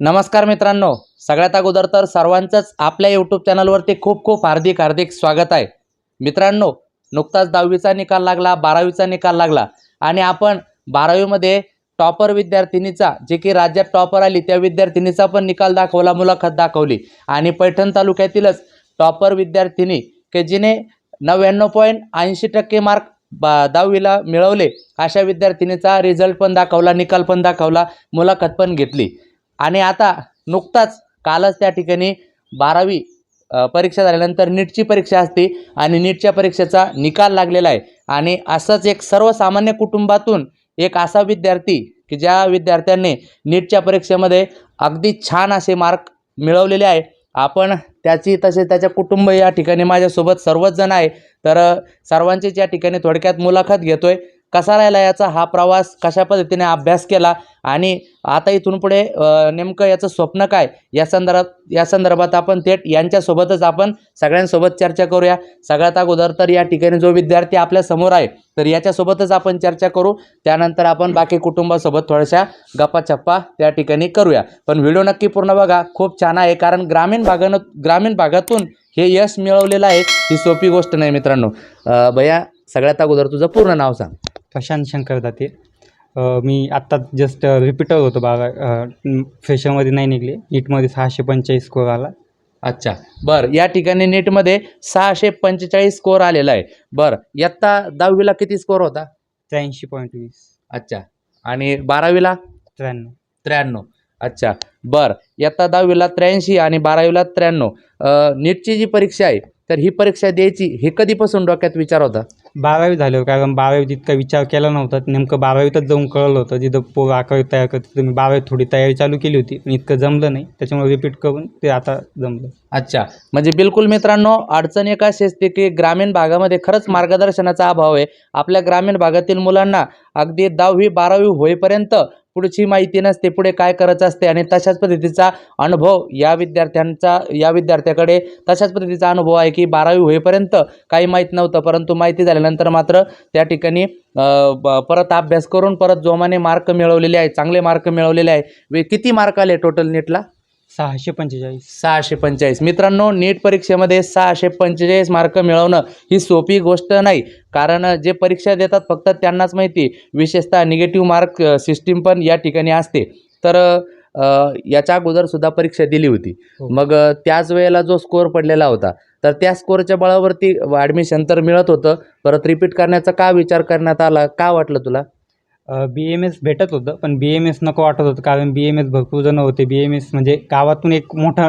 नमस्कार मित्रांनो. सगळ्यात अगोदर तर सर्वांचंच आपल्या यूट्यूब चॅनलवरती खूप खूप हार्दिक हार्दिक स्वागत आहे. मित्रांनो नुकताच दहावीचा निकाल लागला बारावीचा निकाल लागला आणि आपण बारावीमध्ये टॉपर विद्यार्थिनीचा जे की राज्यात टॉपर आली त्या विद्यार्थिनीचा पण निकाल दाखवला मुलाखत दाखवली. आणि पैठण तालुक्यातीलच टॉपर विद्यार्थिनी की जिने नव्याण्णव पॉईंट ऐंशी टक्के मार्क बा दहावीला मिळवले. अशा विद्यार्थिनीचा रिझल्ट पण दाखवला निकाल पण दाखवला मुलाखत पण घेतली. आणि आता नुकताच कालच त्या ठिकाणी बारावी परीक्षा झाल्यानंतर नीटची परीक्षा असते आणि नीटच्या परीक्षेचा निकाल लागलेला आहे. आणि असंच एक सर्वसामान्य कुटुंबातून एक असा विद्यार्थी की ज्या विद्यार्थ्यांनी नीटच्या परीक्षेमध्ये अगदी छान असे मार्क मिळवलेले आहे. आपण त्याची तसेच त्याच्या कुटुंब या ठिकाणी माझ्यासोबत सर्वच जण आहे. तर सर्वांचीच या ठिकाणी थोडक्यात मुलाखत घेतो आहे कसा राहिला याचा हा प्रवास कशा पद्धतीने अभ्यास केला आणि आता इथून पुढे नेमकं याचं स्वप्न काय? या संदर्भात या संदर्भात आपण थेट यांच्यासोबतच आपण सगळ्यांसोबत चर्चा करूया. सगळ्यात अगोदर तर या ठिकाणी जो विद्यार्थी आपल्यासमोर आहे तर याच्यासोबतच आपण चर्चा करू. त्यानंतर आपण बाकी कुटुंबासोबत थोड्याशा गप्पाछप्पा त्या ठिकाणी करूया. पण व्हिडिओ नक्की पूर्ण बघा. खूप छान आहे कारण ग्रामीण भागानं ग्रामीण भागातून हे यश मिळवलेलं आहे. ही सोपी गोष्ट नाही मित्रांनो. भैया सगळ्यात अगोदर तुझं पूर्ण नाव सांग. प्रशांत शंकर जाते मी आत्ता जस्ट रिपीटर होतो बाबा. फ्रेशरमध्ये नाही निघले. नीटमध्ये सहाशे पंचेचाळीस स्कोर आला. अच्छा. बरं या ठिकाणी नीटमध्ये सहाशे पंचेचाळीस स्कोअर आलेला आहे. बरं इयत्ता दहावीला किती स्कोअर होता? त्र्याऐंशी पॉईंट वीस. अच्छा. आणि बारावीला? त्र्याण्णव. त्र्याण्णव. अच्छा. बरं इयत्ता दहावीला त्र्याऐंशी आणि बारावीला त्र्याण्णव. नीटची जी परीक्षा आहे तर ही परीक्षा द्यायची हे कधीपासून डोक्यात विचार होता? बारावी झाल्यावर कारण बारावीत इतका विचार केला नव्हता नेमकं बारावीतच जाऊन कळलं होतं जिथं पोरं अकरावी तयार करते तर मी बारावीत थोडी तयारी चालू केली होती पण इतकं जमलं नाही. त्याच्यामुळे रिपीट करून ते आता जमलं. अच्छा. म्हणजे बिलकुल मित्रांनो अडचण एक अशी असते की ग्रामीण भागामध्ये खरंच मार्गदर्शनाचा अभाव आहे. आपल्या ग्रामीण भागातील मुलांना अगदी दहावी बारावी होईपर्यंत पुढची माहिती नसते पुढे काय करायचं असते आणि तशाच पद्धतीचा अनुभव या विद्यार्थ्यांचा या विद्यार्थ्याकडे तशाच पद्धतीचा अनुभव आहे की बारावी होईपर्यंत काही माहीत नव्हतं परंतु माहिती झाल्यानंतर मात्र त्या ठिकाणी ब- परत अभ्यास करून परत जोमाने मार्क मिळवलेले आहे चांगले मार्क मिळवलेले आहे. वे किती मार्क आले टोटल नीटला सहाशे पंचेचाळीस. सहाशे पंचेचाळीस. मित्रांनो नीट परीक्षेमध्ये सहाशे पंचेचाळीस मार्क मिळवणं ही सोपी गोष्ट नाही. कारण जे परीक्षा देतात फक्त त्यांनाच माहिती. विशेषतः निगेटिव्ह मार्क सिस्टीम पण या ठिकाणी असते. तर याच्या अगोदरसुद्धा परीक्षा दिली होती. हो. मग त्याच वेळेला जो स्कोअर पडलेला होता तर त्या स्कोअरच्या बळावरती ॲडमिशन तर मिळत होतं. परत रिपीट करण्याचा का विचार करण्यात आला? का वाटलं तुला? बी एम एस भेटत होतं पण बी एम एस नको वाटत होतं कारण बी एम एस भरपूर जणं होते. बी एम एस म्हणजे गावातून एक मोठा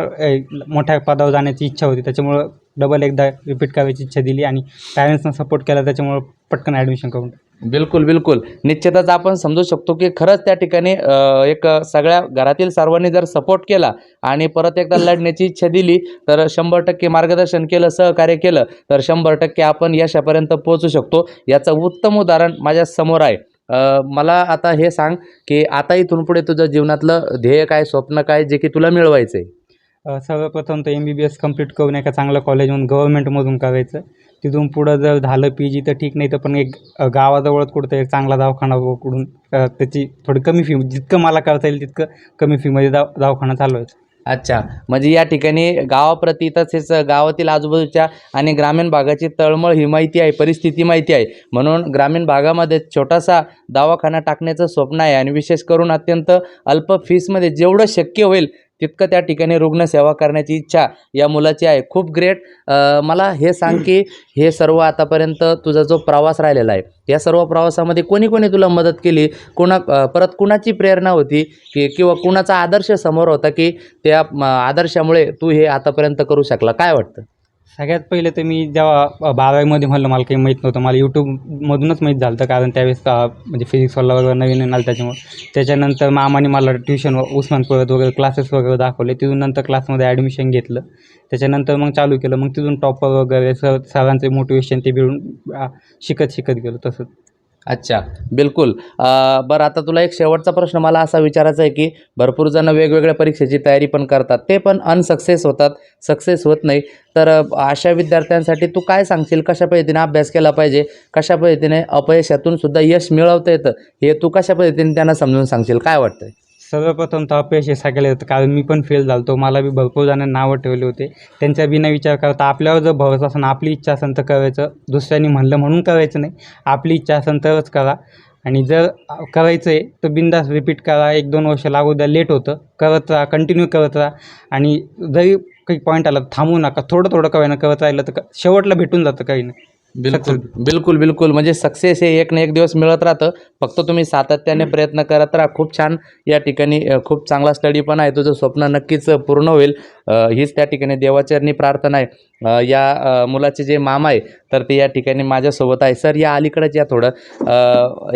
मोठ्या पदावर जाण्याची इच्छा होती. त्याच्यामुळं डबल एकदा रिपीट करायची इच्छा दिली आणि पॅरेंट्सनं सपोर्ट केला त्याच्यामुळं पटकन ॲडमिशन करून बिलकुल बिलकुल. निश्चितच आपण समजू शकतो की खरंच त्या ठिकाणी एक सगळ्या घरातील सर्वांनी जर सपोर्ट केला आणि परत एकदा लढण्याची इच्छा दिली तर शंभर टक्के मार्गदर्शन केलं सहकार्य केलं तर शंभर टक्के आपण यशापर्यंत पोहोचू शकतो. याचं उत्तम उदाहरण माझ्यासमोर आहे. मला आता हे सांग की आता इथून पुढे तुझं जीवनातलं ध्येय काय स्वप्न काय जे की तुला मिळवायचं आहे सर्वप्रथम तर M B B S complete करून एका चांगल्या कॉलेजमधून गव्हर्नमेंटमधून करायचं. तिथून पुढं जर झालं पी जी तर ठीक नाही तर पण एक गावाजवळच कुठं एक चांगला दवाखाना कुठून त्याची थोडी कमी फी जितकं मला करता येईल तितकं कमी फीमध्ये दवा दवाखाना चालवायचं अच्छा. म्हणजे या ठिकाणी गावाप्रती तसेच गावातील आजूबाजूच्या आणि ग्रामीण भागाची तळमळ ही माहिती आहे परिस्थिती माहिती आहे. म्हणून ग्रामीण भागामध्ये छोटासा दवाखाना टाकण्याचं स्वप्न आहे आणि विशेष करून अत्यंत अल्प फीसमध्ये जेवढं शक्य होईल तितकं त्या ठिकाणी रुग्णसेवा करण्याची इच्छा या मुलाची आहे. खूप ग्रेट मला हे सांग की हे सर्व आतापर्यंत तुझा जो प्रवास राहिलेला आहे या सर्व प्रवासामध्ये कोणी कोणी तुला मदत केली? कोणा परत कुणाची प्रेरणा होती? की किंवा कुणाचा आदर्श समोर होता की त्या आदर्शामुळे तू हे आतापर्यंत करू शकला? काय वाटतं? सगळ्यात पहिले तर मी जेव्हा बारावीमध्ये म्हणलं मला काही माहीत नव्हतं. मला यूट्यूबमधूनच माहीत झालं होतं कारण त्यावेळेस म्हणजे म्हणजे फिजिक्सवाला वगैरे नवीन आलं त्याच्यामुळे. त्याच्यानंतर मामाने मला ट्युशन उस्मानपुरात वगैरे क्लासेस वगैरे दाखवले. तिथून नंतर क्लासमध्ये ॲडमिशन घेतलं. त्याच्यानंतर मग चालू केलं. मग तिथून टॉपर वगैरे सर सरांचे मोटिवेशन ते मिळून शिकत शिकत गेलो तसंच. अच्छा बिलकुल. बरं आता तुला एक शेवटचा प्रश्न मला असा विचारायचा आहे की भरपूर जण वेगवेगळ्या परीक्षेची तयारी पण करतात ते पण अनसक्सेस होतात सक्सेस होत नाही. तर अशा विद्यार्थ्यांसाठी तू काय सांगशील? कशा पद्धतीने अभ्यास केला पाहिजे? कशा पद्धतीने अपयशातून सुद्धा यश मिळवता येतं? हे तू कशा पद्धतीने त्यांना समजून सांगशील? काय वाटतं सर्वप्रथम तर अपयश हे सगळ्याला येतं कारण मी पण फेल झालो मला बी भरपूर जणांनी नावं ठेवले होते. त्यांचा बिना विचार करता आपल्यावर जर भरोसा असेल आपली इच्छा असेल तर करायचं. दुसऱ्यांनी म्हणलं म्हणून करायचं नाही. आपली इच्छा असेल तरच करा. आणि जर करायचं आहे तर बिंदास रिपीट करा. एक दोन वर्ष लागू द्या लेट होतं. करत राहा कंटिन्यू करत राहा. आणि जरी काही पॉईंट आला थांबू नका. थोडं थोडं का करत राहिलं तर शेवटला भेटून जातं काही नाही बिलकुल बिलकुल बिलकुल. म्हणजे सक्सेस हे एक ना एक दिवस मिळत राहतं. फक्त तुम्ही सातत्याने प्रयत्न करत राहा. खूप छान या ठिकाणी खूप चांगला स्टडी पण आहे. तुझं स्वप्न नक्कीच पूर्ण होईल. हीच त्या ठिकाणी देवाचरणी प्रार्थना आहे. या मुलाचे जे मामा आहे तर ते या ठिकाणी माझ्यासोबत आहे. सर या अलीकडेच या थोडं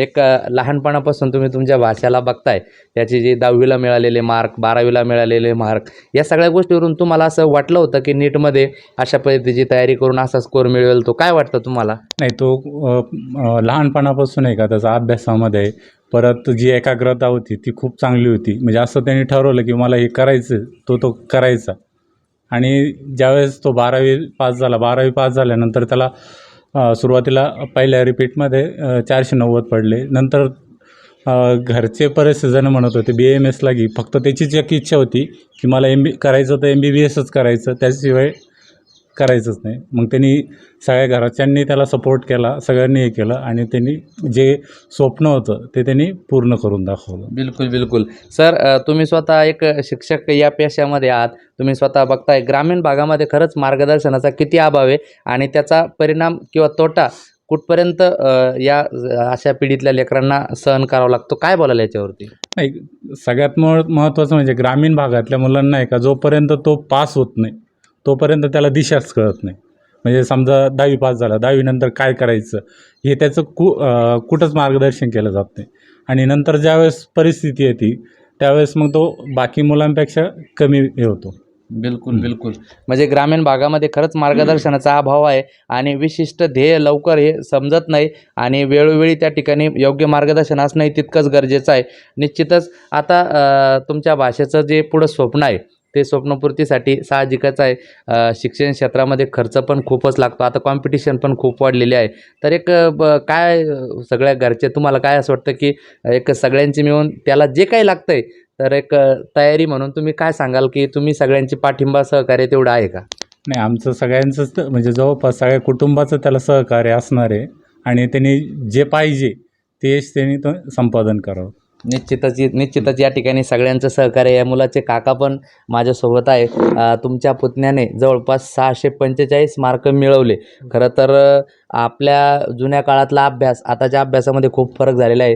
एक लहानपणापासून तुम्ही तुमच्या भाषेला बघताय. त्याचे जे दहावीला मिळालेले मार्क बारावीला मिळालेले मार्क या सगळ्या गोष्टीवरून तुम्हाला असं वाटलं होतं की नीटमध्ये अशा पद्धतीची तयारी करून असा स्कोर मिळवेल तो? काय वाटतं तुम्हाला? नाही तो लहानपणापासून आहे का त्याचा अभ्यासामध्ये. परत जी एकाग्रता होती ती खूप चांगली होती. म्हणजे असं त्यांनी ठरवलं की मला हे करायचं तो तो करायचा. आणि ज्यावेळेस तो बारावी पास झाला बारावी पास झाल्यानंतर त्याला सुरुवातीला पहिल्या रिपीटमध्ये चारशे नव्वद पडले. नंतर घरचे बरेचसे जण म्हणत होते बी एम एसला घे. फक्त त्याचीच एक इच्छा होती की मला एम बी करायचं तर एम बी बी एसच करायचं. त्याशिवाय करायचंच नाही. मग त्यांनी सगळ्या घरच्यांनी त्याला सपोर्ट केला सगळ्यांनी हे केलं आणि त्यांनी जे स्वप्न होतं ते त्यांनी पूर्ण करून दाखवलं. बिलकुल बिलकुल. सर तुम्ही स्वतः एक शिक्षक या पेशामध्ये आहात. तुम्ही स्वतः बघताय ग्रामीण भागामध्ये खरंच मार्गदर्शनाचा किती अभाव आहे आणि त्याचा परिणाम किंवा तोटा कुठपर्यंत या अशा पिढीतल्या लेकरांना सहन करावा लागतो? काय बोलायला याच्यावरती? नाही सगळ्यात मह महत्त्वाचं म्हणजे ग्रामीण भागातल्या मुलांना आहे का जोपर्यंत तो पास होत नाही तोपर्यंत त्याला दिशाच कळत नाही. म्हणजे समजा दहावी पास झाला दहावीनंतर काय करायचं? हे त्याचं कु कुठंच मार्गदर्शन केलं जात नाही. आणि नंतर ज्यावेळेस परिस्थिती येते त्यावेळेस मग तो बाकी मुलांपेक्षा कमी हे होतो. बिलकुल बिलकुल. म्हणजे ग्रामीण भागामध्ये खरंच मार्गदर्शनाचा अभाव आहे आणि विशिष्ट ध्येय लवकर हे समजत नाही आणि वेळोवेळी त्या ठिकाणी योग्य मार्गदर्शन असणंही तितकंच गरजेचं आहे. निश्चितच आता तुमच्या भाषेचं जे पुढं स्वप्न आहे ते स्वप्नपूर्तीसाठी साहजिकच आहे. शिक्षण क्षेत्रामध्ये खर्च पण खूपच लागतो. आता कॉम्पिटिशन पण खूप वाढलेली आहे. तर एक ब काय सगळ्या घरचे तुम्हाला काय असं वाटतं की एक सगळ्यांची मिळून त्याला जे काही लागतं आहे तर एक तयारी म्हणून तुम्ही काय सांगाल की तुम्ही सगळ्यांची पाठिंबा सहकार्य तेवढं आहे का? नाही आमचं सगळ्यांचंच म्हणजे जवळपास सगळ्या कुटुंबाचं त्याला सहकार्य असणार आहे. आणि त्यांनी जे पाहिजे तेच त्यांनी तो संपादन करावं. निश्चितच निश्चितच या ठिकाणी सगळ्यांचं सहकार्य या मुलाचे काका पण माझ्यासोबत आहे तुमच्या पुतण्याने जवळपास सहाशे पंचेचाळीस मार्क मिळवले. खरं तर आपल्या जुन्या काळातला अभ्यास आताच्या अभ्यासामध्ये खूप फरक झालेला आहे.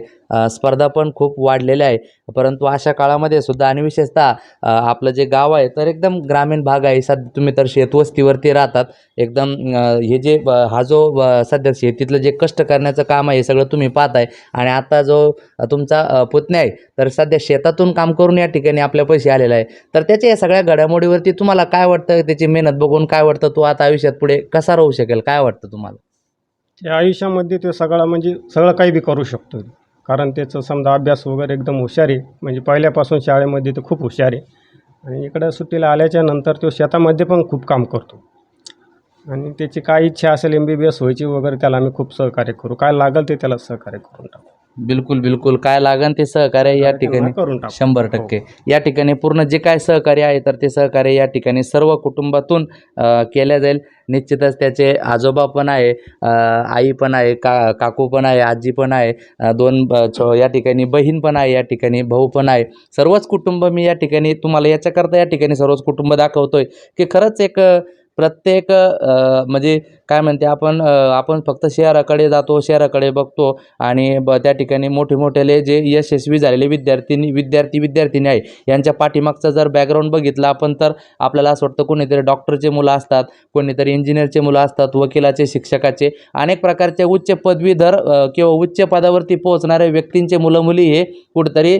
स्पर्धा पण खूप वाढलेल्या आहे. परंतु अशा काळामध्ये सुद्धा आणि विशेषतः आपलं जे गाव आहे तर एकदम ग्रामीण भाग आहे. सध्या तुम्ही तर शेतवस्तीवरती राहतात. एकदम हे जे हा जो सध्या शेतीतलं जे कष्ट करण्याचं काम आहे हे सगळं तुम्ही पाहताय. आणि आता जो तुमचा पुतण्या आहे तर सध्या शेतातून काम करून या ठिकाणी आपल्या पैसे आलेला आहे. तर त्याच्या या सगळ्या घडामोडीवरती तुम्हाला काय वाटतं? त्याची मेहनत बघून काय वाटतं? तो आता आयुष्यात पुढे कसा राहू शकेल? काय वाटतं तुम्हाला? त्या आयुष्यामध्ये ते सगळं म्हणजे सगळं काही बी करू शकतो. कारण त्याचं समजा अभ्यास वगैरे एकदम हुशार आहे. म्हणजे पहिल्यापासून शाळेमध्ये ते खूप हुशार आहे. आणि इकडं सुट्टीला आल्याच्यानंतर तो शेतामध्ये पण खूप काम करतो. आणि त्याची काय इच्छा असेल एम बी बी एस व्हायची वगैरे त्याला आम्ही खूप सहकार्य करू. काय लागेल ते त्याला सहकार्य करून टाकू. बिलकुल बिलकुल. काय लागन ते सहकार्य या ठिकाणी? करून टाकू. शंभर टक्के. या ठिकाणी पूर्ण जे काय सहकार्य आहे तर ते सहकार्य या ठिकाणी सर्व कुटुंबातून अ, केल्या जाईल. निश्चितच त्याचे आजोबा पण आहे अ, आई पण आहे का काकू पण आहे आजी पण आहे अ, दोन ब- छो या ठिकाणी बहीण पण आहे या ठिकाणी भाऊ पण आहे. सर्वच कुटुंब मी या ठिकाणी तुम्हाला याच्याकरता या ठिकाणी सर्वच कुटुंब दाखवतोय की खरंच एक अ, प्रत्येक अ, म्हणजे काय म्हणते आपण आपण फक्त शहराकडे जातो शहराकडे बघतो आणि ब त्या ठिकाणी मोठे मोठेले जे यशस्वी झालेले विद्यार्थिनी विद्यार्थी विद्यार्थिनी आहे यांच्या पाठीमागचं जर बॅकग्राऊंड बघितला आपण तर आपल्याला असं वाटतं कोणीतरी डॉक्टरचे मुलं असतात कोणीतरी इंजिनियरचे मुलं असतात वकिलाचे शिक्षकाचे अनेक प्रकारचे उच्च पदवीधर किंवा उच्च पदावरती पोहोचणाऱ्या व्यक्तींचे मुलं मुली हे कुठेतरी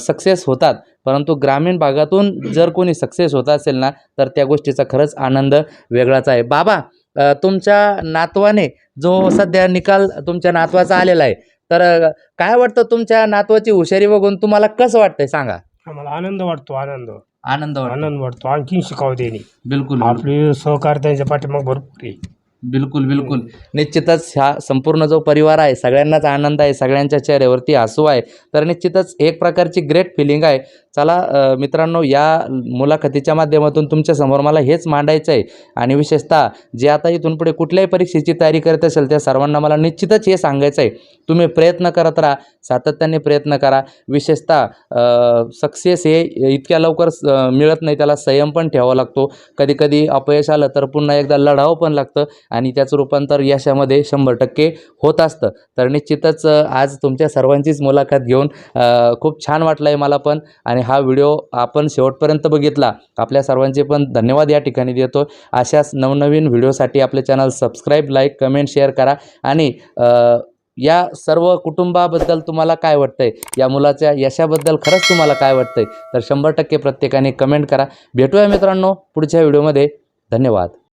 सक्सेस होतात. परंतु ग्रामीण भागातून जर कोणी सक्सेस होत असेल ना तर त्या गोष्टीचा खरंच आनंद वेगळाच आहे. बाबा तुमच्या नातवाने जो सध्या निकाल तुमच्या नातवाचा आलेला आहे तर काय वाटतं तुमच्या नातवाची हुशारी बघून तुम्हाला कसं वाटतंय सांगा? आम्हाला आनंद वाटतो आनंद. आनंद वाटतो. आनंद वाटतो आणखीन शिकावं त्यांनी. बिलकुल आपली सहकार्य त्यांच्या पाठीमाग भरपूर आहे. बिलकुल बिलकुल. निश्चितच ह्या संपूर्ण जो परिवार आहे सगळ्यांनाच आनंद आहे सगळ्यांच्या चेहऱ्यावरती हसू आहे तर निश्चितच एक प्रकारची ग्रेट फिलिंग आहे. चला मित्रांनो या मुलाखतीच्या माध्यमातून तुमच्यासमोर मला हेच मांडायचं आहे. आणि विशेषतः जे आता इथून पुढे कुठल्याही परीक्षेची तयारी करत असेल त्या सर्वांना मला निश्चितच हे सांगायचं आहे. तुम्ही प्रयत्न करत राहा सातत्याने प्रयत्न करा. विशेषतः सक्सेस हे इतक्या लवकर स- मिळत नाही त्याला संयम पण ठेवावा लागतो. कधी कधी अपयश आलं तर पुन्हा एकदा लढावं पण लागतं आणि त्याचं रूपांतर यशामध्ये शंभर टक्के होत असतं. तर निश्चितच आज तुमच्या सर्वांचीच मुलाखत घेऊन खूप छान वाटलं आहे मला पण. आणि हा व्हिडिओ आपण शेवटपर्यंत बघितला आपल्या सर्वांचे पण धन्यवाद या ठिकाणी देतो अशाच नवनवीन व्हिडिओसाठी आपले channel subscribe like comment share करा आणि या सर्व कुटुंबाबद्दल तुम्हाला काय वाटतंय? या मुलाच्या यशाबद्दल खरंच तुम्हाला काय वाटतंय? तर शंभर टक्के प्रत्येकाने कमेंट करा. भेटूया मित्रांनो पुढच्या व्हिडिओमध्ये. धन्यवाद.